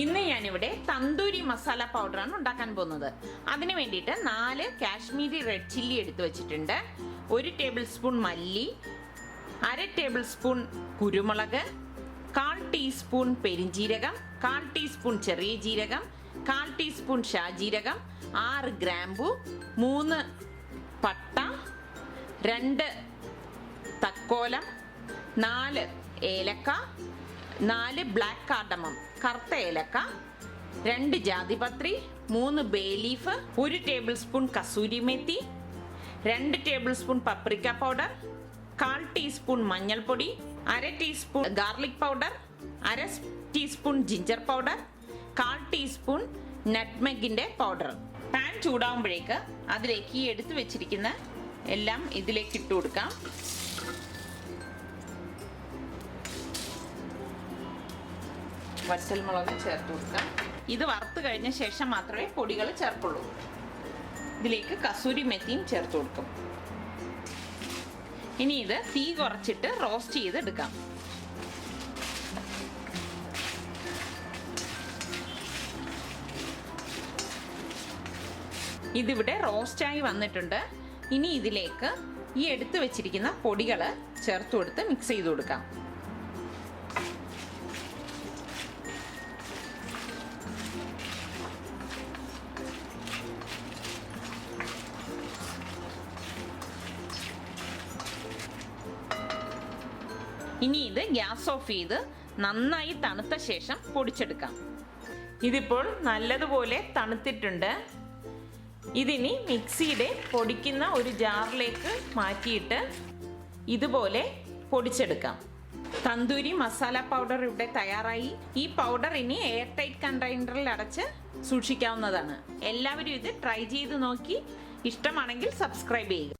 ഇന്ന് ഞാനിവിടെ തന്തൂരി മസാല പൗഡറാണ് ഉണ്ടാക്കാൻ പോകുന്നത്. അതിന് വേണ്ടിയിട്ട് നാല് കാശ്മീരി റെഡ് ചില്ലി എടുത്തു വെച്ചിട്ടുണ്ട്. ഒരു ടേബിൾ സ്പൂൺ മല്ലി അര ടേബിൾ സ്പൂൺ കുരുമുളക് കാൽ ടീസ്പൂൺ പെരിഞ്ജീരകം കാൽ ടീസ്പൂൺ ചെറിയ ജീരകം കാൽ ടീസ്പൂൺ ഷാജീരകം ആറ് ഗ്രാമ്പു മൂന്ന് പട്ട രണ്ട് തക്കോലം നാല് ഏലക്ക നാല് ബ്ലാക്ക് കാർഡമം കറുത്ത ഏലക്ക രണ്ട് ജാതിപത്രി മൂന്ന് ബേ ലീഫ് ഒരു ടേബിൾ സ്പൂൺ കസൂരി മേത്തി രണ്ട് ടേബിൾ സ്പൂൺ പപ്രിക്ക പൗഡർ കാൽ ടീസ്പൂൺ മഞ്ഞൾപ്പൊടി അര ടീസ്പൂൺ ഗാർലിക് പൗഡർ അര ടീസ്പൂൺ ജിഞ്ചർ പൗഡർ കാൽ ടീസ്പൂൺ നട്ട്മെഗിന്റെ പൗഡർ. പാൻ ചൂടാവുമ്പോഴേക്ക് അതിലേക്ക് ഈ എടുത്തു വെച്ചിരിക്കുന്ന എല്ലാം ഇതിലേക്ക് ഇട്ട് കൊടുക്കാം. വറ്റൽമുളക് ചേർത്ത് കൊടുക്കാം. ഇത് വറുത്ത് കഴിഞ്ഞ ശേഷം മാത്രമേ പൊടികൾ ചേർക്കുള്ളൂ. ഇതിലേക്ക് കസൂരി മെത്തിയും ചേർത്ത് കൊടുക്കും. ഇനി ഇത് തീ കുറച്ചിട്ട് റോസ്റ്റ് ചെയ്ത് എടുക്കാം ഇതിവിടെ റോസ്റ്റായി വന്നിട്ടുണ്ട്. ഇനി ഇതിലേക്ക് ഈ എടുത്തു വെച്ചിരിക്കുന്ന പൊടികൾ ചേർത്ത് കൊടുത്ത് മിക്സ് ചെയ്ത് കൊടുക്കാം. ഇനി ഇത് ഗ്യാസ് ഓഫ് ചെയ്ത് നന്നായി തണുത്ത ശേഷം പൊടിച്ചെടുക്കാം. ഇതിപ്പോൾ നല്ലതുപോലെ തണുത്തിട്ടുണ്ട്. ഇതിനി മിക്സിയുടെ പൊടിക്കുന്ന ഒരു ജാറിലേക്ക് മാറ്റിയിട്ട് ഇതുപോലെ പൊടിച്ചെടുക്കാം. തന്തൂരി മസാല പൗഡർ ഇവിടെ തയ്യാറായി. ഈ പൗഡർ ഇനി എയർ ടൈറ്റ് കണ്ടെയ്നറിൽ അടച്ച് സൂക്ഷിക്കാവുന്നതാണ്. എല്ലാവരും ഇത് ട്രൈ ചെയ്ത് നോക്കി. ഇഷ്ടമാണെങ്കിൽ സബ്സ്ക്രൈബ് ചെയ്യുക.